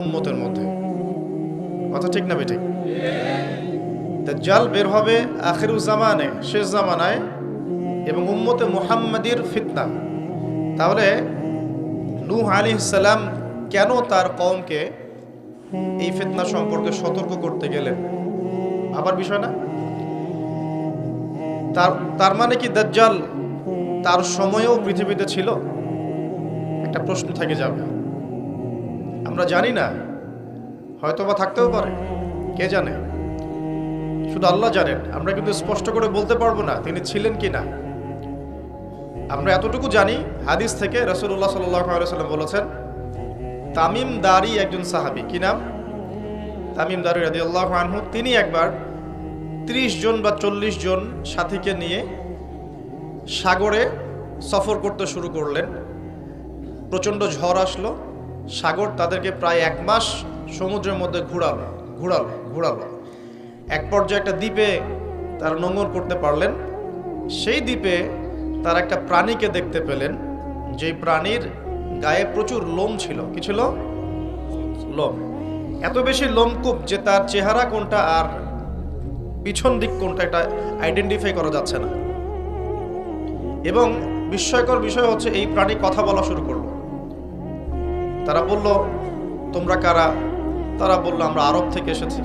উম্মতের মধ্যে। কথা ঠিক না বেঠিক? দাজ্জাল বের হবে আখিরুজ জামানে, শেষ জামানায় এবং উম্মতে মুহাম্মাদির ফিতনা। তাহলে নূহ আলাইহিস সালাম কেন তার কওমকে এই ফিতনা সম্পর্কে সতর্ক করতে গেলেন? আবার বিষয় না? তার তার মানে কি দাজ্জাল তার সময়েও পৃথিবীতে ছিল? একটা প্রশ্ন থেকে যাবে। আমরা জানি না হয়তো বা থাকতেও পারে, কে জানে? শুধু আল্লাহ জানেন, আমরা কিন্তু স্পষ্ট করে বলতে পারব না তিনি ছিলেন কি না। আমরা এতটুকু জানি, হাদিস থেকে রসুল্লাহ সাল্লাম বলেছেন, তামিম দারি একজন সাহাবি, কি নাম? তামিম দারি রাজি আল্লাহ আনহু, তিনি একবার ত্রিশ জন বা চল্লিশ জন সাথীকে নিয়ে সাগরে সফর করতে শুরু করলেন। প্রচণ্ড ঝড় আসলো সাগর তাদেরকে প্রায় এক মাস সমুদ্রের মধ্যে ঘুরালো ঘুরালো ঘুরালো। এক পর্যায়ে একটা দ্বীপে তারা নোংর করতে পারলেন। সেই দ্বীপে তারা একটা প্রাণীকে দেখতে পেলেন, যেই প্রাণীর গায়ে প্রচুর লোম ছিল। কি ছিল? লোম। এত বেশি লোমকূপ যে তার চেহারা কোনটা আর পিছন দিক কোনটা এটা আইডেন্টিফাই করা যাচ্ছে না। এবং বিস্ময়কর বিষয় হচ্ছে এই প্রাণী কথা বলা শুরু করল। তারা বলল, তোমরা কারা? তারা বলল, আমরা আরব থেকে এসেছি।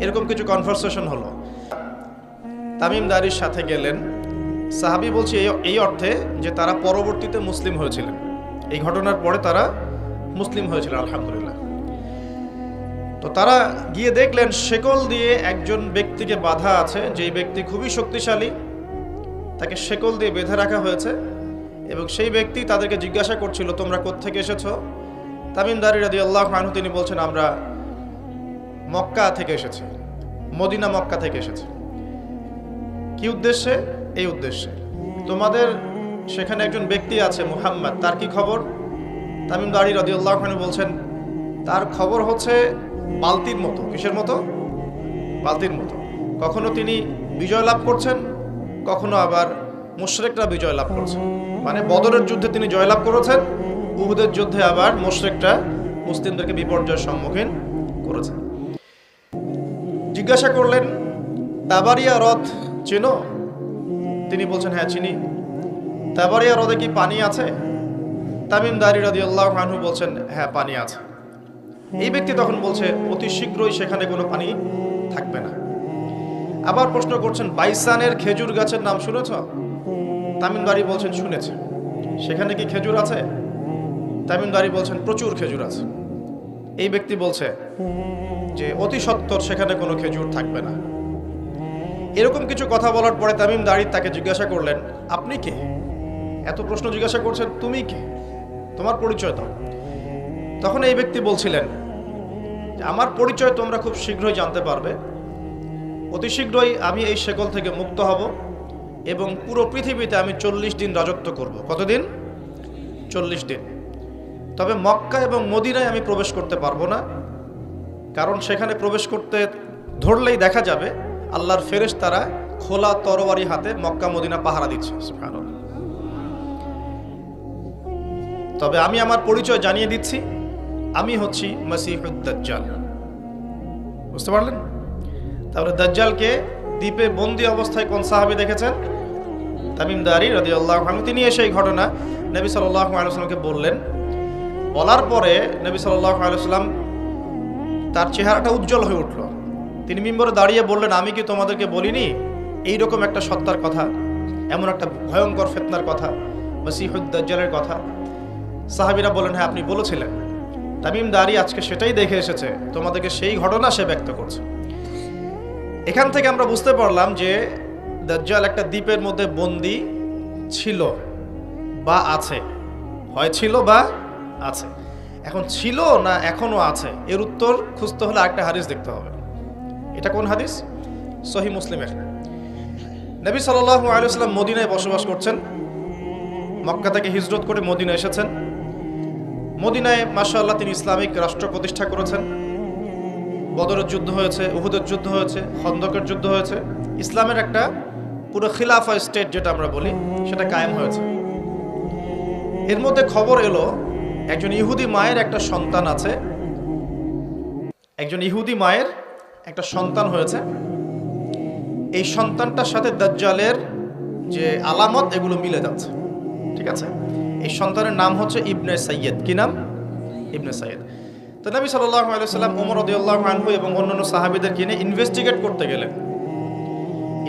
এরকম কিছু কনভারসেশন হলো। তামিম দারির সাথে গেলেন। সাহাবি বলছে এই- অর্থে যে তারা পরবর্তীতে মুসলিম হয়েছিলেন। এই ঘটনার পরে তারা মুসলিম হয়েছিলেন, আলহামদুলিল্লাহ। তো তারা গিয়ে দেখলেন, শেকল দিয়ে একজন ব্যক্তিকে বাধা আছে, যেই ব্যক্তি খুবই শক্তিশালী। তাকে শেকল দিয়ে বেঁধে রাখা হয়েছে এবং সেই ব্যক্তি তাদেরকে জিজ্ঞাসা করছিল, তোমরা কোত্থেকে এসেছ? তামিম দারি রাদি আল্লাহ আনহু, তিনি বলছেন, আমরা মক্কা থেকে এসেছি, মদিনা মক্কা থেকে এসেছি। কি উদ্দেশ্যে? এই উদ্দেশ্যে। তোমাদের সেখানে একজন ব্যক্তি আছে মুহাম্মদ, তার কি খবর? তামিম দারি রাদি আল্লাহ আনহু বলছেন, তার খবর হচ্ছে বালতির মতো। কিসের মতো? বালতির মতো। কখনো তিনি বিজয় লাভ করছেন, কখনো আবার মুশরেকরা বিজয় লাভ করছেন। মানে বদরের যুদ্ধে তিনি জয়লাভ করেছেন, উহুদের যুদ্ধে আবার মুশরেকরা মুসলিমদেরকে বিপর্যয়ের সম্মুখীন করেছেন। জিজ্ঞাসা করলেন, তাবারিয়া হ্রদ চেনো? তিনি বলছেন হ্যাঁ চিনি। তাবারিয়া হ্রদে কি পানি আছে? তামিম দারি রাদি আল্লাহ আনহু বলছেন হ্যাঁ পানি আছে। এই ব্যক্তি তখন বলছে, অতি শীঘ্রই সেখানে কোনো পানি থাকবে না। আবার প্রশ্ন করছেন, বাইসানের খেজুর গাছের নাম শুনেছ? তামিমদারি বলছেন, শুনেছে। সেখানে কি খেজুর আছে? তামিমদারি বলছেন, প্রচুর খেজুর আছে। এই ব্যক্তি বলছে যে, অতি সত্তর সেখানে কোনো খেজুর থাকবে না। এরকম কিছু কথা বলার পরে তামিম দাঁড়ি তাকে জিজ্ঞাসা করলেন, আপনি কে? এত প্রশ্ন জিজ্ঞাসা করছেন, তুমি কে? তোমার পরিচয় দাও। তখন এই ব্যক্তি বলছিলেন আমার পরিচয় তোমরা খুব শীঘ্রই জানতে পারবে। অতি শীঘ্রই আমি এই শেকল থেকে মুক্ত হব। এবং পুরো পৃথিবীতে আমি চল্লিশ দিন রাজত্ব করব। কতদিন? চল্লিশ দিন। তবে মক্কা এবং মদিনায় আমি প্রবেশ করতে পারব না, কারণ সেখানে প্রবেশ করতে ধরলেই দেখা যাবে আল্লাহর ফেরেশ তারা খোলা তরবারি হাতে মক্কা, মদিনা পাহারা দিচ্ছে। তবে আমি আমার পরিচয় জানিয়ে দিচ্ছি, আমি হচ্ছি মসিহুদ্দাজ্জাল বুঝতে পারলেন? তাহলে দাজ্জালকে দ্বীপে বন্দি অবস্থায় কোন সাহাবি দেখেছেন? তামিম দারি রাদি আল্লাহ তিনি এসে এই ঘটনা নবী সাল্লাহ আলুসালামকে বললেন। বলার পরে নবী সাল্লাহ আলুসালাম তার চেহারাটা উজ্জ্বল হয়ে উঠল। তিনি মিম্বরে দাঁড়িয়ে বললেন, আমি কি তোমাদেরকে বলিনি? এই রকম একটা সত্তার কথা, এমন একটা ভয়ঙ্কর ফেতনার কথা মসিহুদ্দাজ্জালের কথা। সাহাবিরা বললেন হ্যাঁ আপনি বলেছিলেন। তামিম দারি আজকে সেটাই দেখে এসেছে, তোমাদেরকে সেই ঘটনা সে ব্যক্ত করছে। এখান থেকে আমরা বুঝতে পারলাম যে দাজ্জাল একটা দ্বীপের মধ্যে বন্দি ছিল বা আছে? হয় ছিল বা আছে? এখন ছিল না এখনও আছে? এর উত্তর খুঁজতে হলে একটা হাদিস দেখতে হবে। এটা কোন হাদিস? সহি মুসলিমের। নবী সাল্লাহ আলুসাল্লাম মদিনায় বসবাস করছেন। মক্কা থেকে হিজরত করে মদিনা এসেছেন। মদিনায় মাশাআল্লাহ তিনি ইসলামিক রাষ্ট্র প্রতিষ্ঠা করেছেন। বদরের যুদ্ধ হয়েছে, উহুদের যুদ্ধ হয়েছে, খন্দকের যুদ্ধ হয়েছে। ইসলামের একটা পুরো খিলাফা স্টেট যেটা আমরা বলি, সেটা কায়েম হয়েছে। এর মধ্যে খবর এলো, একজন ইহুদি মায়ের একটা সন্তান আছে। একজন ইহুদি মায়ের একটা সন্তান হয়েছে। এই সন্তানটার সাথে দাজ্জালের যে আলামত, এগুলো মিলে যাচ্ছে। ঠিক আছে? এই সন্তানের নাম হচ্ছে ইবনে সৈয়দ কি নাম? ইবনে সৈয়দ তো নবী সাল্লাহ আলাইসাল্লাম ওমর রদিউল্লাহ আনহু এবং অন্যান্য সাহাবিদের কিনে ইনভেস্টিগেট করতে গেলেন।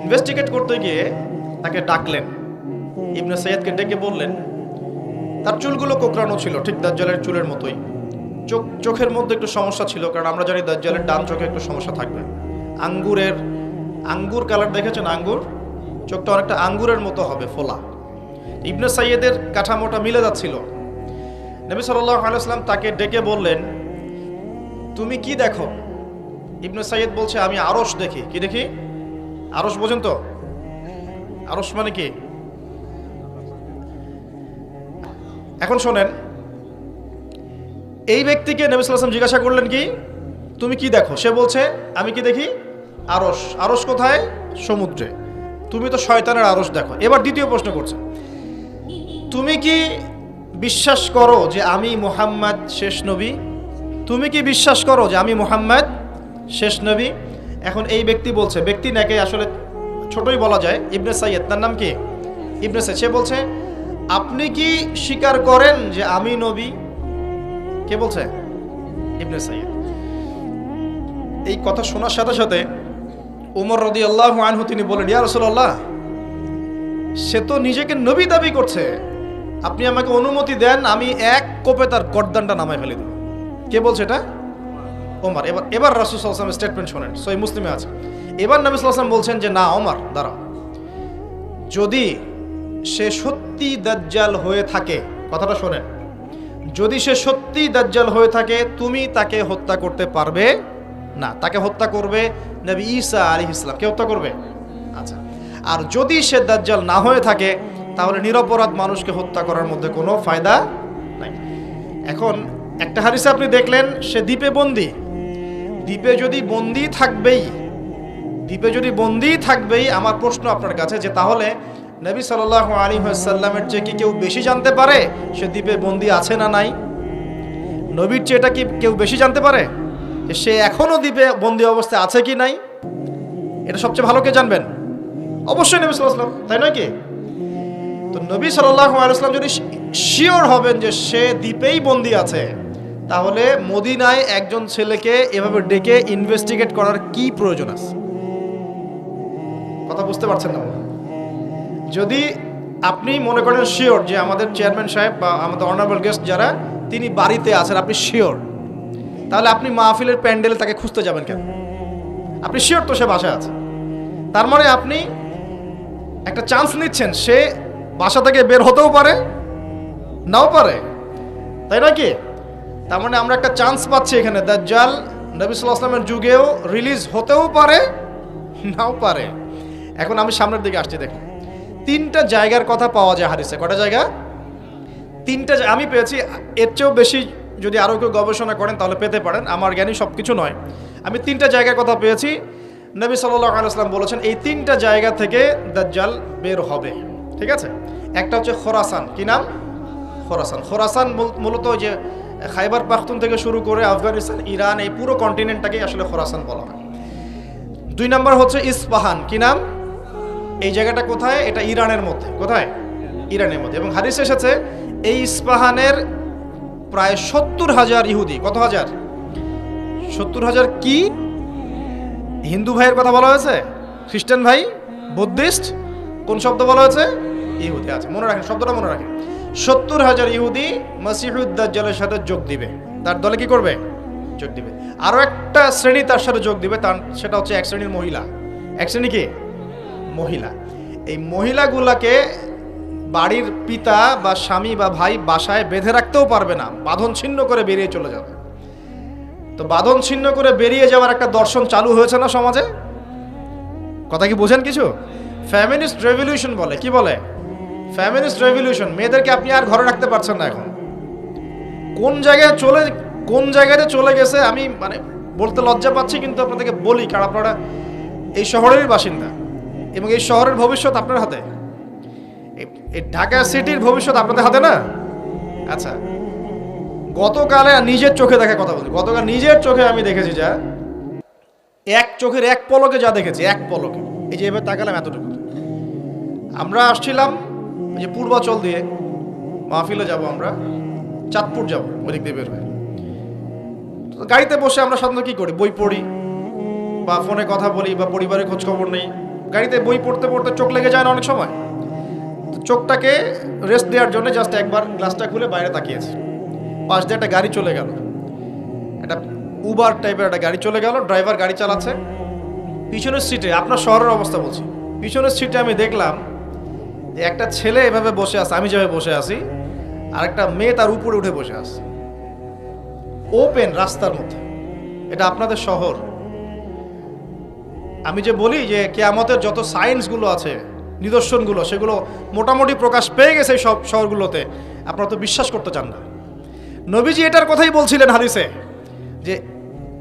ইনভেস্টিগেট করতে গিয়ে তাকে ডাকলেন। ইবনে সৈয়দকে ডেকে বললেন, তার চুলগুলো কোকড়ানো ছিল, ঠিক দাজ্জালের চুলের মতোই। চোখ, চোখের মধ্যে একটু সমস্যা ছিল, কারণ আমরা জানি দাজ্জালের ডান চোখে একটু সমস্যা থাকবে। আঙ্গুরের, আঙ্গুর কালার দেখেছেন আঙ্গুর? চোখটা অনেকটা আঙ্গুরের মতো হবে, ফোলা। ইবনে সাইয়েদের কাঠামোটা মিলে যাচ্ছিল। নবী সাল্লাহ আলাইসলাম তাকে ডেকে বললেন, তুমি কি দেখো? ইবনে সাইয়েদ বলছে, আমি আরস দেখি। কি দেখি? আরস বোঝেন তো আরস মানে কি? এখন শোনেন, এই ব্যক্তিকে নবী সাল্লাম জিজ্ঞাসা করলেন কি? তুমি কি দেখো? সে বলছে, আমি কি দেখি? আরস আরস কোথায়? সমুদ্রে। তুমি তো শয়তানের আরস দেখো। এবার দ্বিতীয় প্রশ্ন করছে। তুমি কি বিশ্বাস করো যে আমি মোহাম্মদ শেষ নবী? তুমি কি বিশ্বাস করো যে আমি মোহাম্মদ শেষ নবী? এখন এই ব্যক্তি বলছে, ব্যক্তি নাকি আসলে ছোটই বলা যায়, ইবনে সাইয়েদ তার নাম কি? ইবনে সাইয়েদ সে বলছে, আপনি কি স্বীকার করেন যে আমি নবী? কে বলছে? ইবনে সাইয়েদ এই কথা শোনার সাথে সাথে উমর রদি আল্লাহ আনহু তিনি বলেন, ইয়া রসুল্লাহ সে তো নিজেকে নবী দাবি করছে। আপনি আমাকে অনুমতি দেন, আমি এক কোপে তার গর্দানটা নামায় ফেলে দেব। কে বলছে এটা? ওমর, এবার এবার রাসুল সাল্লাম স্টেটমেন্ট শোনেন সই মুসলিমে আছে। এবার নবী সাল্লাম বলছেন যে, না, ওমর, দাঁড়াও। যদি সে সত্যি দাজ্জাল হয়ে থাকে, কথাটা শোনেন, যদি সে সত্যি দাজ্জাল হয়ে থাকে, তুমি তাকে হত্যা করতে পারবে না। তাকে হত্যা করবে নবী ঈসা আলী ইসলাম কে হত্যা করবে? আচ্ছা। আর যদি সে দাজ্জাল না হয়ে থাকে, তাহলে নিরপরাধ মানুষকে হত্যা করার মধ্যে কোনো ফায়দা নাই। এখন একটা হারিসে আপনি দেখলেন, সে দ্বীপে বন্দি। দ্বীপে যদি বন্দি থাকবেই, দ্বীপে যদি বন্দি থাকবেই, আমার প্রশ্ন আপনার কাছে যে তাহলে নবী সাল্লাহ আলী সাল্লামের চেয়ে কি কেউ বেশি জানতে পারে সে দ্বীপে বন্দি আছে না নাই? নবীর চেয়ে এটা কি কেউ বেশি জানতে পারে সে এখনও দ্বীপে বন্দি অবস্থায় আছে কি নাই? এটা সবচেয়ে ভালো কে জানবেন? অবশ্যই নবী সাল্লাম তাই নয় কি? তো নবী সাল্লাহ আলাইসলাম যদি শিওর হবেন যে সে দ্বীপেই বন্দি আছে তাহলে মদিনায় একজন ছেলেকে এভাবে ডেকে ইনভেস্টিগেট করার কি প্রয়োজন আছে? কথা বুঝতে পারছেন না যদি আপনি মনে করেন শিওর যে আমাদের চেয়ারম্যান সাহেব বা আমাদের অনারেবল গেস্ট যারা, তিনি বাড়িতে আছেন, আপনি শিওর তাহলে আপনি মাহফিলের প্যান্ডেলে তাকে খুঁজতে যাবেন কেন? আপনি শিওর তো সে বাসায় আছে। তার মানে আপনি একটা চান্স নিচ্ছেন, সে বাসা থেকে বের হতেও পারে, নাও পারে। তাই না কি? তার মানে আমরা একটা চান্স পাচ্ছি এখানে। দাজ্জাল নবী সাল্লাহ আসলামের যুগেও রিলিজ হতেও পারে, নাও পারে। এখন আমি সামনের দিকে আসছি, দেখুন। তিনটা জায়গার কথা পাওয়া যায় হাদিসে। কটা জায়গা? তিনটা আমি পেয়েছি, এর চেয়েও বেশি যদি আরও কেউ গবেষণা করেন তাহলে পেতে পারেন। আমার জ্ঞানী সব কিছু নয়। আমি তিনটা জায়গার কথা পেয়েছি। নবী সাল্লাহ আলাইসলাম বলেছেন, এই তিনটা জায়গা থেকে দাজ্জাল বের হবে। ঠিক আছে? একটা হচ্ছে খোরাসান। কি নাম? খোরাসান। খোরাসান মূল- মূলত যে খাইবার পাখতুন থেকে শুরু করে আফগানিস্তান, ইরান, এই পুরো কন্টিনেন্টটাকেই আসলে খোরাসান বলা হয়। দুই নম্বর হচ্ছে ইস্পাহান। কি নাম? এই জায়গাটা কোথায়? এটা ইরানের মধ্যে। কোথায়? ইরানের মধ্যে। এবং হাদিস এসেছে, এই ইস্পাহানের প্রায় সত্তর হাজার ইহুদি। কত হাজার? সত্তর হাজার কি? হিন্দু ভাইয়ের কথা বলা হয়েছে? খ্রিস্টান ভাই? বুদ্ধিস্ট? কোন শব্দ বলা হয়েছে? ইহুদি আছে। মনে রাখেন, শব্দটা মনে রাখেন। সত্তর হাজার ইহুদি মাসিহুদ্দাজ্জালের সাথে যোগ দিবে। তার দলে কি করবে? যোগ দিবে। আরও একটা শ্রেণি তার সাথে যোগ দিবে, তার সেটা হচ্ছে এক শ্রেণির মহিলা। এক শ্রেণি কি? মহিলা। এই মহিলাগুলাকে বাড়ির পিতা বা স্বামী বা ভাই বাসায় বেঁধে রাখতেও পারবে না। বাঁধন ছিন্ন করে বেরিয়ে চলে যাবে। তো বাঁধন ছিন্ন করে বেরিয়ে যাওয়ার একটা দর্শন চালু হয়েছে না সমাজে? কথা কি বোঝেন কিছু? ফ্যামিলিস্ট রেভলিউশন বলে। কি বলে? ফ্যামিনিস্ট রেভলিউশন মেয়েদেরকে আপনি আর ঘরে রাখতে পারছেন না এখন। কোন জায়গায় চলে, কোন জায়গাতে চলে গেছে, আমি মানে বলতে লজ্জা পাচ্ছি, কিন্তু আপনাদেরকে বলি, কারণ আপনারা এই শহরেরই বাসিন্দা, এবং এই শহরের ভবিষ্যৎ আপনার হাতে। এই- ঢাকা সিটির ভবিষ্যৎ আপনাদের হাতে না? আচ্ছা গতকালে নিজের চোখে দেখা কথা বলছি গতকাল নিজের চোখে আমি দেখেছি যা, এক চোখের এক পলকে যা দেখেছি, এক পলকে। এই যে এবার তাকালাম এতটুকু। আমরা আসছিলাম যে পূর্বাচল দিয়ে মাহফিলে যাব আমরা, চাঁদপুর যাব, ওই দিক দিয়ে বের হয়ে। গাড়িতে বসে আমরা সাধারণত কী করি? বই পড়ি বা ফোনে কথা বলি বা পরিবারের খোঁজ খবর নেই। গাড়িতে বই পড়তে পড়তে চোখ লেগে যায় না অনেক সময়। তো চোখটাকে রেস্ট দেওয়ার জন্য জাস্ট একবার গ্লাসটা খুলে বাইরে তাকিয়েছে। পাশ দিয়ে একটা গাড়ি চলে গেল। একটা উবার টাইপের একটা গাড়ি চলে গেল ড্রাইভার গাড়ি চালাচ্ছে। পিছনের সিটে আপনার শহরের অবস্থা বলছি। পিছনের সিটে আমি দেখলাম একটা ছেলে এভাবে বসে আছে, আমি যেভাবে বসে আছি আর একটা মেয়ে তার উপরে উঠে বসে আছে। ওপেন রাস্তার মধ্যে। এটা আপনাদের শহর। আমি যে বলি যে কেয়ামতের যত সায়েন্সগুলো আছে, নিদর্শনগুলো, সেগুলো মোটামুটি প্রকাশ পেয়ে গেছে সব শহরগুলোতে। আপনারা তো বিশ্বাস করতে চান না। নবীজি এটার কথাই বলছিলেন হাদিসে, যে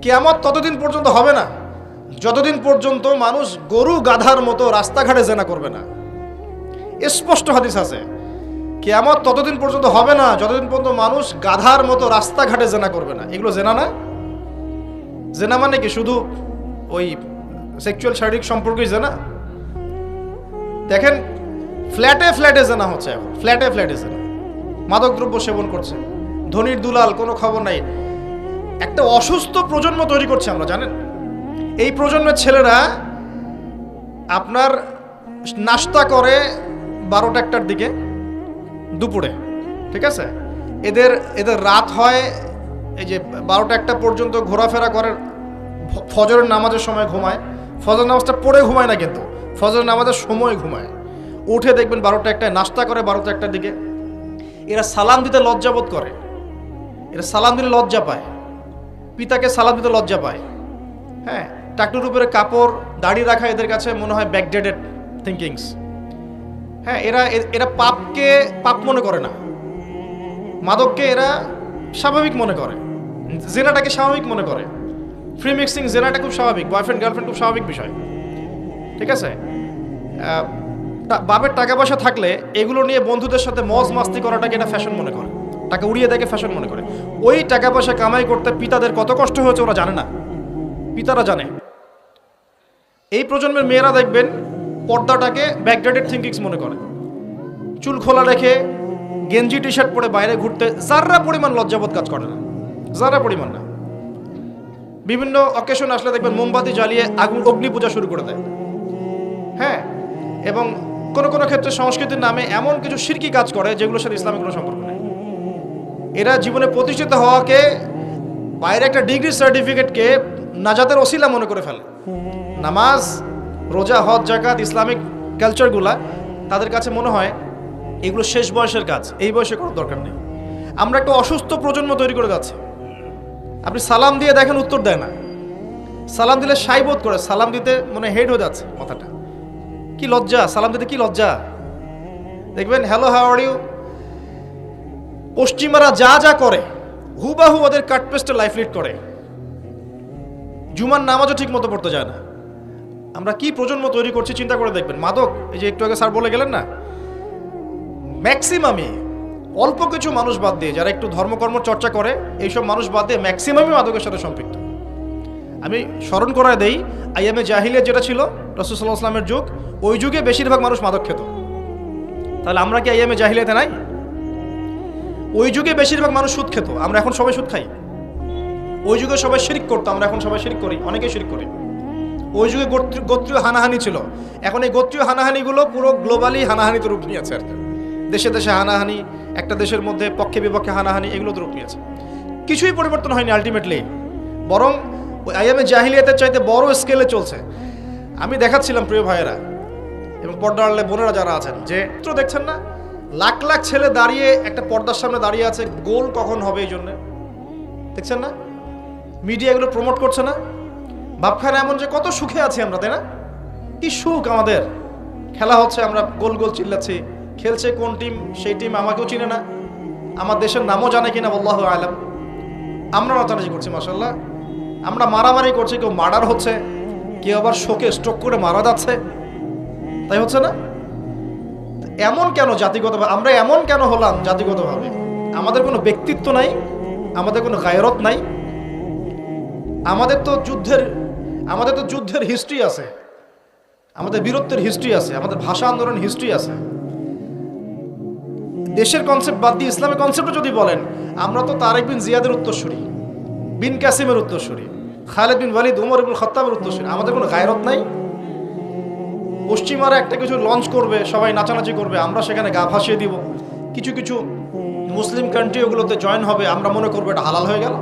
কেয়ামত ততদিন পর্যন্ত হবে না। যতদিন পর্যন্ত মানুষ গরু গাধার মতো রাস্তাঘাটে জেনা করবে না। স্পষ্ট হাদিস আছে। কেয়ামত ততদিন পর্যন্ত হবে না, যতদিন পর্যন্ত মানুষ গাধার মতো রাস্তাঘাটে জেনা করবে না। এগুলো জেনা না? জেনা মানে কি? শুধু ওই সেক্সুয়াল শারীরিক সম্পর্কই জেনা? দেখেন ফ্ল্যাটে ফ্ল্যাটে জেনা হচ্ছে এখন। ফ্ল্যাটে ফ্ল্যাটে জেনা। মাদকদ্রব্য সেবন করছে। ধনির দুলাল, কোনো খবর নাই। একটা অসুস্থ প্রজন্ম তৈরি করছে আমরা, জানেন? এই প্রজন্মের ছেলেরা আপনার নাস্তা করে বারোটা একটার দিকে দুপুরে, ঠিক আছে? এদের এদের রাত হয় এই যে বারোটা একটা পর্যন্ত ঘোরাফেরা করে ফজরের নামাজের সময় ঘুমায়। ফজর নামাজটা পড়ে ঘুমায় না কিন্তু ফজর নামাজের সময় ঘুমায়। উঠে দেখবেন বারোটা একটায় নাস্তা করে বারোটা একটার দিকে। এরা সালাম দিতে লজ্জাবোধ করে। এরা সালাম দিলে লজ্জা পায়। পিতাকে সালাম দিতে লজ্জা পায়। হ্যাঁ টাকটুর উপরে কাপড়, দাড়ি রাখা এদের কাছে মনে হয় ব্যাকডেটেড থিঙ্কিংস হ্যাঁ এরা এরা পাপকে পাপ মনে করে না। মাদককে এরা স্বাভাবিক মনে করে। জেনাটাকে স্বাভাবিক মনে করে। ফ্রি মিক্সিং জেনাটা খুব স্বাভাবিক বয়ফ্রেন্ড গার্লফ্রেন্ড খুব স্বাভাবিক বিষয়। ঠিক আছে? বাপের টাকা পয়সা থাকলে এগুলো নিয়ে বন্ধুদের সাথে মজ মাস্তি করাটাকে এটা ফ্যাশন মনে করে। টাকা উড়িয়ে দেখে ফ্যাশন মনে করে। ওই টাকা পয়সা কামাই করতে পিতাদের কত কষ্ট হয়েছে ওরা জানে না। পিতারা জানে। এই প্রজন্মের মেয়েরা দেখবেন পর্দাটাকে ব্যাকডেটেড থিঙ্কিংস মনে করে। চুল খোলা রেখে গেঞ্জি টি শার্ট পরে বাইরে ঘুরতে যারা পরিমাণ লজ্জাবোধ কাজ করে না যারা পরিমাণ না। বিভিন্ন অকেশন আসলে দেখবেন মোমবাতি জ্বালিয়ে আগুন, অগ্নি পূজা শুরু করে দেয়। হ্যাঁ এবং কোনো কোনো ক্ষেত্রে সংস্কৃতির নামে এমন কিছু শিরকি কাজ করে যেগুলোর সাথে ইসলামের কোনো সম্পর্ক নেই। এরা জীবনে প্রতিষ্ঠিত হওয়াকে, বাইরে একটা ডিগ্রি সার্টিফিকেটকে নাজাতের ওসিলা মনে করে ফেলে। নামাজ রোজা, হজ জাকাত ইসলামিক কালচারগুলা তাদের কাছে মনে হয় এগুলো শেষ বয়সের কাজ। এই বয়সে করার দরকার নেই। আমরা একটা অসুস্থ প্রজন্ম তৈরি করে যাচ্ছি। আপনি সালাম দিয়ে দেখেন উত্তর দেয় না। সালাম দিলে সাইবোধ করে, সালাম দিতে মনে হেড হয়ে যাচ্ছে মাথাটা। কি লজ্জা, সালাম দিতে কি লজ্জা? দেখবেন হ্যালো হাউ আর ইউ পশ্চিমারা যা যা করে, হুবাহু ওদের কাটপেস্টে লাইফ লিড করে। জুমার নামাজও ঠিক মতো পড়তে যায় না। আমরা কি প্রজন্ম তৈরি করছি চিন্তা করে দেখবেন। মাদক, এই যে একটু আগে স্যার বলে গেলেন না? ম্যাক্সিমামই অল্প কিছু মানুষ বাদ দিয়ে যারা একটু ধর্মকর্ম চর্চা করে, এইসব মানুষ বাদ দিয়ে ম্যাক্সিমামই মাদকের সাথে সম্পৃক্ত। আমি স্মরণ করায় দেই আইএমএ জাহিলিয়া যেটা ছিল রসুল্লাহ আসলামের যুগ, ওই যুগে বেশিরভাগ মানুষ মাদক খেত। তাহলে আমরা কি আইএমএ জাহিলিয়াতে নাই? ওই যুগে বেশিরভাগ মানুষ সুদ খেত, আমরা এখন সবাই সুদ খাই। ওই যুগে সবাই শিরিক করতো, আমরা এখন সবাই শিরিক করি, অনেকেই শিরিক করি। ওই যুগে গোত্রীয় হানাহানি ছিল। এখন এই গোত্রীয় হানাহানিগুলো পুরো গ্লোবালি হানাহানিতে রূপ নিয়েছে আর কি। দেশে দেশে হানাহানি, একটা দেশের মধ্যে পক্ষে বিপক্ষে হানাহানি, এগুলো তো রূপ নিয়েছে কিছুই পরিবর্তন হয়নি আলটিমেটলি বরং ওই আইএমএ জাহিলিয়াতের চাইতে বড় স্কেলে চলছে। আমি দেখাচ্ছিলাম প্রিয় ভাইয়েরা এবং পর্দা আড়ালে বোনেরা যারা আছেন যে, চিত্র দেখছেন না? লাখ লাখ ছেলে দাঁড়িয়ে একটা পর্দার সামনে দাঁড়িয়ে আছে, গোল কখন হবে এই জন্যে? দেখছেন না? মিডিয়া এগুলো প্রমোট করছে না? ভাবখানা এমন যে কত সুখে আছি আমরা, তাই না? কি সুখ আমাদের। খেলা হচ্ছে, আমরা গোল গোল চিল্লাচ্ছি। খেলছে কোন টিম, সেই টিম আমাকেও চিনে না। আমার দেশের নামও জানে কিনা বল্লাহ আলম। আমরা নাচানাচি করছি মাসাল্লাহ আমরা মারামারি করছি, কেউ মার্ডার হচ্ছে, কেউ আবার শোকে স্ট্রোক করে মারা যাচ্ছে। তাই হচ্ছে না? এমন কেন জাতিগতভাবে? আমরা এমন কেন হলাম জাতিগতভাবে? আমাদের কোনো ব্যক্তিত্ব নাই, আমাদের কোনো গায়রত নাই। আমাদের তো যুদ্ধের আমাদের তো যুদ্ধের হিস্ট্রি আছে। আমাদের বীরত্বের হিস্ট্রি আছে, আমাদের ভাষা আন্দোলন হিস্ট্রি আছে। দেশের কনসেপ্ট বাদ দিয়ে ইসলামের কনসেপ্টও যদি বলেন, আমরা তো তারেক বিন জিয়াদের উত্তরসূরি, বিন কাসিমের উত্তরসূরি, খালেদ বিন ওয়ালিদ, উমর ইবুল খত্তাবের উত্তরসূরি। আমাদের কোনো গায়রত নাই। পশ্চিমারা একটা কিছু লঞ্চ করবে, সবাই নাচানাচি করবে, আমরা সেখানে গা ভাসিয়ে দিব। কিছু কিছু মুসলিম কান্ট্রি ওগুলোতে জয়েন হবে, আমরা মনে করব এটা হালাল হয়ে গেল।